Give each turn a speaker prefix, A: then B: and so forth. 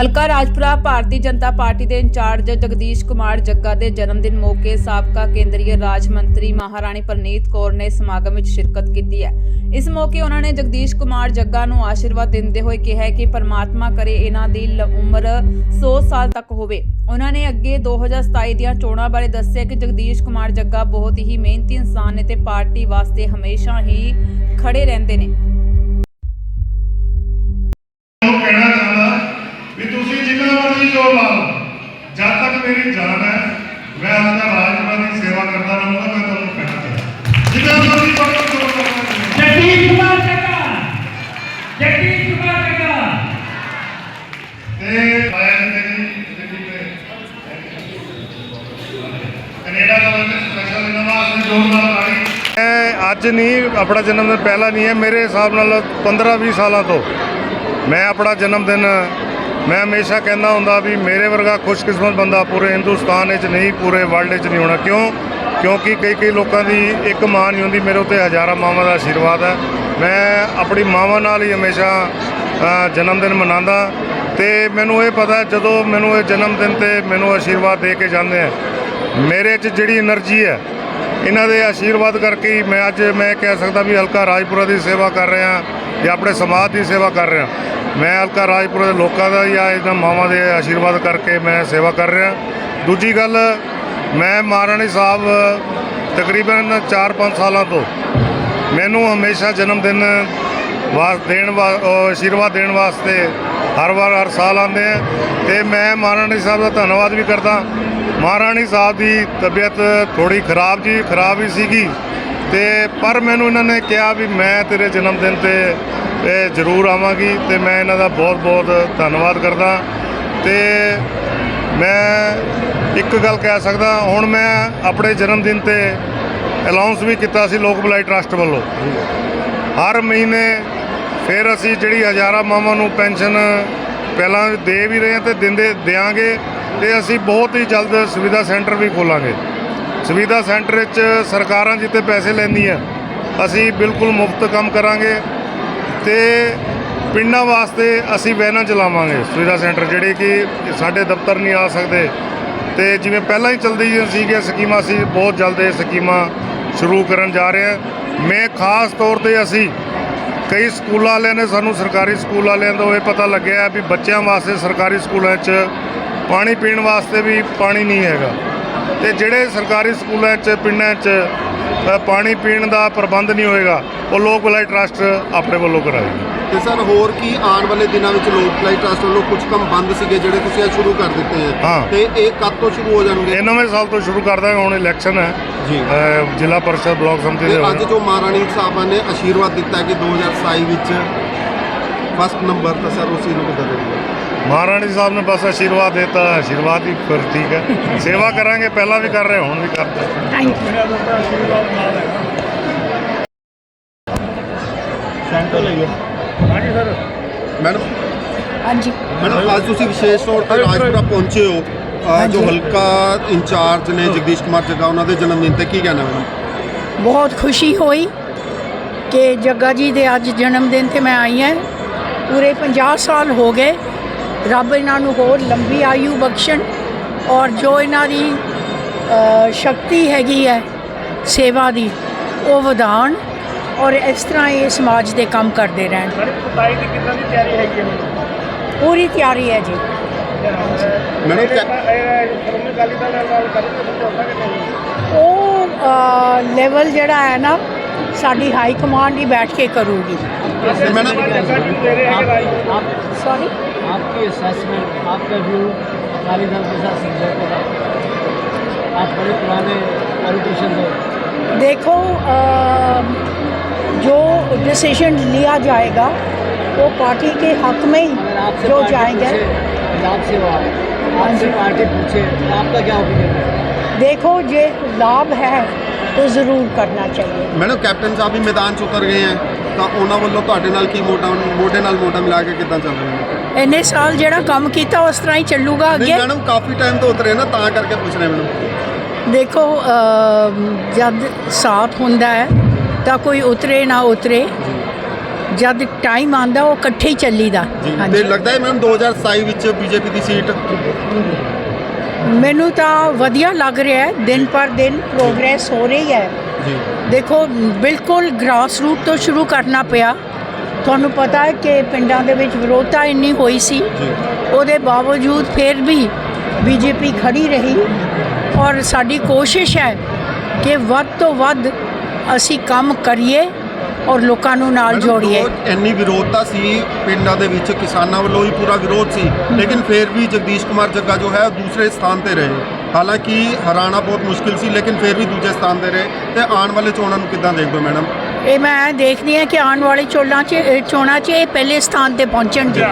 A: ਹਲਕਾ ਰਾਜਪੁਰਾ ਭਾਰਤੀ ਜਨਤਾ ਪਾਰਟੀ ਦੇ ਇੰਚਾਰਜ ਜਗਦੀਸ਼ ਕੁਮਾਰ ਜੱਗਾ ਦੇ ਜਨਮ ਦਿਨ ਮੌਕੇ ਸਾਬਕਾ ਕੇਂਦਰੀ ਰਾਜ ਮੰਤਰੀ ਮਹਾਰਾਣੀ ਪ੍ਰਨੀਤ ਕੌਰ ਨੇ ਸਮਾਗਮ ਵਿੱਚ ਸ਼ਿਰਕਤ ਕੀਤੀ ਹੈ। ਇਸ ਮੌਕੇ ਉਹਨਾਂ ਨੇ ਜਗਦੀਸ਼ ਕੁਮਾਰ ਜੱਗਾ ਨੂੰ ਆਸ਼ੀਰਵਾਦ ਦਿੰਦੇ ਹੋਏ ਕਿਹਾ ਕਿ ਪਰਮਾਤਮਾ ਕਰੇ ਇਹਨਾਂ ਦੀ ਲ- ਉਮਰ 100 ਸਾਲ ਤੱਕ ਹੋਵੇ। ਉਹਨਾਂ ਨੇ ਅੱਗੇ 2027 ਦੀਆਂ ਚੋਣਾਂ ਬਾਰੇ ਦੱਸਿਆ ਕਿ ਜਗਦੀਸ਼ ਕੁਮਾਰ ਜੱਗਾ ਬਹੁਤ ਹੀ ਮਿਹਨਤੀ ਇਨਸਾਨ ਨੇ ਤੇ ਪਾਰਟੀ ਵਾਸਤੇ ਹਮੇਸ਼ਾ ਹੀ ਖੜੇ ਰਹਿੰਦੇ ਨੇ।
B: ਲਾ ਲਓ। ਜਦ ਤੱਕ ਮੇਰੀ ਜਾਨ ਹੈ ਮੈਂ ਆਪਣਾ ਰਾਜਪੁਰਾ ਦੀ ਸੇਵਾ ਕਰਦਾ ਰਹੂੰਗਾ ਮੈਂ ਤੁਹਾਨੂੰ ਕਹਿਣਾ ਚਾਹੁੰਦਾ ਜਿੰਨਾ ਮਰਜ਼ੀ ਲਾਉਣਾ
C: ਜਗਦੀਸ਼ ਕੁਮਾਰ ਜੱਗਾ ਜਗਦੀਸ਼ ਕੁਮਾਰ ਜੱਗਾ
B: ਤੇ ਆਇਆ ਨੇ ਤੇਰੀ ਜ਼ਿੰਦਗੀ ਤੇ। ਕੈਨੇਡਾ ਦਾ ਵਰਕ ਸਪੈਸ਼ਲ ਇਹਨਾਂ ਵਾਸਤੇ ਜ਼ੋਰ ਨਾਲ ਲਾੜੀ ਮੈਂ ਅੱਜ ਨਹੀਂ ਆਪਣਾ ਜਨਮ ਦਿਨ ਪਹਿਲਾ ਨਹੀਂ ਹੈ ਮੇਰੇ ਹਿਸਾਬ ਨਾਲ 15-20 ਸਾਲਾਂ ਤੋਂ। ਮੈਂ ਆਪਣਾ ਜਨਮ ਦਿਨ ਮੈਂ ਹਮੇਸ਼ਾ ਕਹਿੰਦਾ ਹੁੰਦਾ ਵੀ ਮੇਰੇ ਵਰਗਾ ਖੁਸ਼ਕਿਸਮਤ ਬੰਦਾ ਪੂਰੇ ਹਿੰਦੁਸਤਾਨ ਵਿੱਚ ਨਹੀਂ, ਪੂਰੇ ਵਰਲਡ ਵਿੱਚ ਨਹੀਂ ਹੋਣਾ। ਕਿਉਂ? ਕਿਉਂਕਿ ਕਈ ਕਈ ਲੋਕਾਂ ਦੀ ਇੱਕ ਮਾਂ ਨਹੀਂ ਹੁੰਦੀ, ਮੇਰੇ ਉੱਤੇ ਹਜ਼ਾਰਾਂ ਮਾਵਾਂ ਦਾ ਆਸ਼ੀਰਵਾਦ ਹੈ। ਮੈਂ ਆਪਣੀ ਮਾਵਾਂ ਨਾਲ ਹੀ ਹਮੇਸ਼ਾ ਜਨਮ ਦਿਨ ਮਨਾਉਂਦਾ। ਤੇ ਮੈਨੂੰ ਇਹ ਪਤਾ ਜਦੋਂ ਮੈਨੂੰ ਇਹ ਜਨਮ ਦਿਨ ਤੇ ਮੈਨੂੰ ਆਸ਼ੀਰਵਾਦ ਦੇ ਕੇ ਜਾਂਦੇ ਆ, ਮੇਰੇ 'ਚ ਜਿਹੜੀ એનર્ਜੀ ਹੈ, ਇਹਨਾਂ ਦੇ ਆਸ਼ੀਰਵਾਦ ਕਰਕੇ ਮੈਂ ਅੱਜ ਮੈਂ ਕਹਿ ਸਕਦਾ ਵੀ ਹਲਕਾ ਰਾਜਪੁਰਾ ਦੀ ਸੇਵਾ ਕਰ ਰਿਹਾ। ਜਾਂ ਆਪਣੇ ਸਮਾਜ ਦੀ ਸੇਵਾ ਕਰ ਰਿਹਾ। ਮੈਂ ਹਲਕਾ ਰਾਜਪੁਰਾ ਦੇ ਲੋਕਾਂ ਦਾ ਜਾਂ ਇਹਨਾਂ ਮਾਵਾਂ ਦੇ ਆਸ਼ੀਰਵਾਦ ਕਰਕੇ ਮੈਂ ਸੇਵਾ ਕਰ ਰਿਹਾ। ਦੂਜੀ ਗੱਲ, ਮੈਂ ਮਹਾਰਾਣੀ ਸਾਹਿਬ ਤਕਰੀਬਨ 4-5 ਸਾਲਾਂ ਤੋਂ ਮੈਨੂੰ ਹਮੇਸ਼ਾ ਜਨਮ ਦਿਨ ਵਾਸ, ਦੇਣ ਵਾ, ਅਹ ਆਸ਼ੀਰਵਾਦ ਦੇਣ ਵਾਸਤੇ ਹਰ ਵਾਰ, ਹਰ ਸਾਲ ਆਉਂਦੇ ਆ ਤੇ ਮੈਂ ਮਹਾਰਾਣੀ ਸਾਹਿਬ ਦਾ ਧੰਨਵਾਦ ਵੀ ਕਰਦਾ। ਮਹਾਰਾਣੀ ਸਾਹਿਬ ਦੀ ਤਬੀਅਤ ਥੋੜੀ ਖਰਾਬ ਜੀ, ਖਰਾਬ ਹੀ ਸੀਗੀ। ਤੇ ਪਰ ਮੈਨੂੰ ਇਹਨਾਂ ਨੇ ਕਿਹਾ ਵੀ ਮੈਂ ਤੇਰੇ ਜਨਮ ਦਿਨ ਤੇ ਇਹ ਜ਼ਰੂਰ ਆਵਾਂਗੀ ਤੇ ਮੈਂ ਇਹਨਾਂ ਦਾ ਬਹੁਤ ਬਹੁਤ ਧੰਨਵਾਦ ਕਰਦਾ। ਤੇ ਮੈਂ ਇੱਕ ਗੱਲ ਕਹਿ ਸਕਦਾ, ਹੁਣ ਮੈਂ ਆਪਣੇ ਜਨਮ ਦਿਨ ਤੇ ਅਨਾਉਂਸ ਵੀ ਕੀਤਾ ਸੀ ਲੋਕ ਭਲਾਈ ਟਰਸਟ ਵੱਲੋਂ। ਹਰ ਮਹੀਨੇ ਫਿਰ ਅਸੀਂ ਜਿਹੜੀ ਹਜ਼ਾਰਾਂ ਮਾਵਾਂ ਨੂੰ ਪੈਨਸ਼ਨ ਪਹਿਲਾਂ ਦੇ ਵੀ ਰਹੇ ਹਾਂ ਤੇ ਦਿੰਦੇ, ਦਿਆਂਗੇ ਤੇ ਅਸੀਂ ਬਹੁਤ ਹੀ ਜਲਦ ਸੁਵਿਧਾ ਸੈਂਟਰ ਵੀ ਖੋਲਾਂਗੇ। ਸੁਵਿਧਾ ਸੈਂਟਰ ਵਿੱਚ ਸਰਕਾਰਾਂ ਜਿੱਤੇ ਪੈਸੇ ਲੈਂਦੀਆਂ ਅਸੀਂ ਬਿਲਕੁਲ ਮੁਫਤ ਕੰਮ ਕਰਾਂਗੇ ਤੇ ਪਿੰਡਾਂ ਵਾਸਤੇ ਅਸੀਂ ਵੈਨਾਂ ਚਲਾਵਾਂਗੇ ਸੁਵਿਧਾ ਸੈਂਟਰ, ਜਿਹੜੇ ਕਿ ਸਾਡੇ ਦਫ਼ਤਰ ਨਹੀਂ ਆ ਸਕਦੇ। ਤੇ ਜਿਵੇਂ ਪਹਿਲਾਂ ਹੀ ਚਲਦੀ ਸੀਗੀਆਂ ਸਕੀਮਾਂ, ਅਸੀਂ ਬਹੁਤ ਜਲਦ ਇਹ ਸਕੀਮਾਂ ਸ਼ੁਰੂ ਕਰਨ ਜਾ ਰਹੇ ਹਾਂ। ਮੈਂ ਖਾਸ ਤੌਰ ਤੇ ਅਸੀਂ ਕਈ ਸਕੂਲਾਂ ਵਾਲਿਆਂ ਨੇ ਸਾਨੂੰ ਸਰਕਾਰੀ ਸਕੂਲ ਵਾਲਿਆਂ ਤੋਂ ਇਹ ਪਤਾ ਲੱਗਿਆ ਵੀ ਬੱਚਿਆਂ ਵਾਸਤੇ ਸਰਕਾਰੀ ਸਕੂਲਾਂ 'ਚ ਪਾਣੀ ਪੀਣ ਵਾਸਤੇ ਵੀ ਪਾਣੀ ਨਹੀਂ ਹੈਗਾ। ਤੇ ਜਿਹੜੇ ਸਰਕਾਰੀ ਸਕੂਲਾਂ 'ਚ ਪਿੰਡਾਂ 'ਚ ਪਾਣੀ ਪੀਣ ਦਾ ਪ੍ਰਬੰਧ ਨਹੀਂ ਹੋਏਗਾ ਉਹ ਲੋਕ ਭਲਾਈ ਟਰਸਟ ਆਪਣੇ ਵੱਲੋਂ ਕਰਾਏਗਾ
D: ਤੇ ਸਰ ਹੋਰ ਕੀ ਆਉਣ ਵਾਲੇ ਦਿਨਾਂ ਵਿੱਚ ਲੋਕ ਭਲਾਈ ਟਰਸਟ ਵੱਲੋਂ ਕੁਝ ਕੰਮ ਬੰਦ ਸੀਗੇ ਜਿਹੜੇ ਤੁਸੀਂ ਅੱਜ ਸ਼ੁਰੂ ਕਰ ਦਿੱਤੇ ਹਾਂ। ਤੇ ਇਹ ਕਦ ਤੋਂ ਸ਼ੁਰੂ ਹੋ ਜਾਣਗੇ
B: ਇਹ ਨਵੇਂ ਸਾਲ ਤੋਂ ਸ਼ੁਰੂ ਕਰਦਾ ਹੁਣ ਇਲੈਕਸ਼ਨ ਹੈ
D: ਜੀ।
B: ਜ਼ਿਲ੍ਹਾ ਪਰਿਸ਼ਦ ਬਲਾਕ ਸੰਮਤੀ ਦੇ
D: ਅੱਜ। ਜੋ ਮਹਾਰਾਣੀ ਸਾਹਿਬਾਂ ਨੇ ਆਸ਼ੀਰਵਾਦ ਦਿੱਤਾ ਕਿ 2027 ਵਿੱਚ ਫਸਟ ਨੰਬਰ ਤਾਂ ਸਰ ਉਸੇ ਨੂੰ ਕਿੱਦਾਂ ਦੇਣਗੇ
B: ਮਹਾਰਾਣੀ ਸਾਹਿਬ ਨੇ ਬਸ ਆਸ਼ੀਰਵਾਦ ਦਿੱਤਾ ਆਸ਼ੀਰਵਾਦ ਹੀ ਫਿਰ ਠੀਕ ਹੈ। ਸੇਵਾ ਕਰਾਂਗੇ ਪਹਿਲਾਂ ਵੀ ਕਰ ਰਹੇ ਹੁਣ ਵੀ ਕਰਦੇ।
D: ਮੈਡਮ
E: ਹਾਂਜੀ
D: ਮੈਡਮ ਅੱਜ ਤੁਸੀਂ ਵਿਸ਼ੇਸ਼ ਤੌਰ ਤੇ ਰਾਜਪੁਰਾ ਪਹੁੰਚੇ ਹੋ। ਅਹ ਜੋ
E: ਹਾਂਜੀ।
D: ਹਲਕਾ ਇੰਚਾਰਜ ਨੇ ਜਗਦੀਸ਼ ਕੁਮਾਰ ਜੱਗਾ ਉਹਨਾਂ ਦੇ ਜਨਮ ਦਿਨ ਤੇ ਕੀ ਕਹਿਣਾ ਮੈਡਮ
E: ਬਹੁਤ ਖੁਸ਼ੀ ਹੋਈ ਕਿ ਜੱਗਾ ਜੀ ਦੇ ਅੱਜ ਜਨਮ ਦਿਨ ਤੇ ਮੈਂ ਆਈ ਹਾਂ। ਪੂਰੇ 50 ਸਾਲ ਹੋ ਗਏ। ਰੱਬ ਇਹਨਾਂ ਨੂੰ ਹੋਰ ਲੰਬੀ ਆਯੂ ਬਖਸ਼ਣ ਔਰ ਜੋ ਇਹਨਾਂ ਦੀ ਸ਼ਕਤੀ ਹੈਗੀ ਹੈ ਸੇਵਾ ਦੀ ਉਹ ਵਧਾਉਣ ਔਰ ਇਸ ਤਰ੍ਹਾਂ ਇਹ ਸਮਾਜ ਦੇ ਕੰਮ ਕਰਦੇ ਰਹਿਣ। ਪੂਰੀ ਤਿਆਰੀ ਹੈ ਜੀ।
D: ਕਿਆ-
E: ਉਹ ਲੈਵਲ ਜਿਹੜਾ ਹੈ ਨਾ ਸਾਡੀ ਹਾਈ ਕਮਾਂਡ ਹੀ ਬੈਠ ਕੇ ਕਰੂਗੀ
D: ਤੇ ਮੈਡਮ
E: ਸੌਰੀ
C: आपकी असेसमेंट आपका व्यू अकाली दल के साथ समझौते का आप बड़े पुराने पॉलिटिशियन हो
E: देखो अ, जो डिसीजन लिया जाएगा वो पार्टी के हक में
C: अगर
E: ही
C: आपसे
E: जो
C: पार्टी
E: जाएंगे
C: पूछे, पंजाब से हो आप आपसे पार्टी पूछे तो आपका क्या ओपिनियन है
E: देखो ये लाभ है तो ज़रूर करना चाहिए
D: ਮੈਡਮ ਕੈਪਟਨ ਸਾਹਿਬ ਵੀ ਮੈਦਾਨ 'ਚ ਉਤਰ ਗਏ ਹੈ ਤਾਂ ਉਹਨਾਂ ਵੱਲੋਂ ਤੁਹਾਡੇ ਨਾਲ ਕੀ ਮੋਢਾ ਮੋਢੇ ਨਾਲ ਮੋਢਾ ਮਿਲਾ ਕੇ ਕਿੱਦਾਂ ਚੱਲ ਰਹੇ ਨੇ
E: ਇੰਨੇ ਸਾਲ ਜਿਹੜਾ ਕੰਮ ਕੀਤਾ ਉਸ ਤਰ੍ਹਾਂ ਹੀ ਚੱਲੂਗਾ
D: ਨਹੀਂ
E: ਅੱਗੇ
D: ਮੈਡਮ ਕਾਫੀ ਟਾਈਮ ਤੋਂ ਉਤਰੇ ਨਾ ਤਾਂ ਕਰਕੇ ਪੁੱਛ ਰਹੇ ਮੈਨੂੰ
E: ਦੇਖੋ ਅ, ਜਦ ਸਾਥ ਹੁੰਦਾ ਹੈ ਤਾਂ ਕੋਈ ਉਤਰੇ ਨਾ ਉਤਰੇ ਜਦ ਟਾਈਮ ਆਂਦਾ ਉਹ ਇਕੱਠੇ ਹੀ ਚੱਲੀਦਾ
D: ਜੀ
E: ਹਾਂਜੀ
D: ਤੇ ਲੱਗਦਾ ਹੈ ਮੈਮ 2027 ਵਿੱਚ ਬੀਜੇਪੀ ਦੀ ਸੀਟ
E: ਮੈਨੂੰ ਤਾਂ ਵਧੀਆ ਲੱਗ ਰਿਹਾ ਹੈ। ਦਿਨ ਪਰ ਦਿਨ ਪ੍ਰੋਗਰੈਸ ਹੋ ਰਹੀ ਹੈ।
D: ਜੀ।
E: ਦੇਖੋ ਬਿਲਕੁਲ ਗ੍ਰਾਸ ਰੂਟ ਤੋਂ ਸ਼ੁਰੂ ਕਰਨਾ ਪਿਆ। ਤੁਹਾਨੂੰ ਪਤਾ ਹੈ ਕਿ ਪਿੰਡਾਂ ਦੇ ਵਿੱਚ ਵਿਰੋਧਤਾ ਇੰਨੀ ਹੋਈ ਸੀ। ਉਹਦੇ ਬਾਵਜੂਦ ਫਿਰ ਵੀ ਬੀਜੇਪੀ ਖੜੀ ਰਹੀ। ਔਰ ਸਾਡੀ ਕੋਸ਼ਿਸ਼ ਹੈ ਕਿ ਵੱਧ ਤੋਂ ਵੱਧ ਅਸੀਂ ਕੰਮ ਕਰੀਏ। ਔਰ ਲੋਕਾਂ ਨੂੰ ਨਾਲ ਜੋੜੀਏ।
D: ਇੰਨੀ ਵਿਰੋਧਤਾ ਸੀ ਪਿੰਡਾਂ ਦੇ ਵਿੱਚ ਕਿਸਾਨਾਂ ਵੱਲੋਂ ਹੀ ਪੂਰਾ ਵਿਰੋਧ ਸੀ। ਲੇਕਿਨ ਫਿਰ ਵੀ ਜਗਦੀਸ਼ ਕੁਮਾਰ ਜੱਗਾ ਜੋ ਹੈ ਉਹ ਦੂਸਰੇ ਸਥਾਨ ਤੇ ਰਹੇ। ਹਾਲਾਂਕਿ ਹਰਾਣਾ ਬਹੁਤ ਮੁਸ਼ਕਿਲ ਸੀ ਲੇਕਿਨ ਫਿਰ ਵੀ ਦੂਜੇ ਸਥਾਨ ਤੇ ਰਹੇ। ਤੇ ਆਉਣ ਵਾਲੇ ਚੋਣਾਂ ਨੂੰ ਕਿੱਦਾਂ ਦੇਖਦੇ ਹੋ ਮੈਡਮ?
E: ਇਹ ਮੈਂ ਦੇਖਦੀ ਹਾਂ ਕਿ ਆਉਣ ਵਾਲੇ ਚੋਣਾਂ 'ਚ ਚੋਣਾਂ 'ਚ ਇਹ ਪਹਿਲੇ ਸਥਾਨ ਤੇ ਪਹੁੰਚਣਗੇ।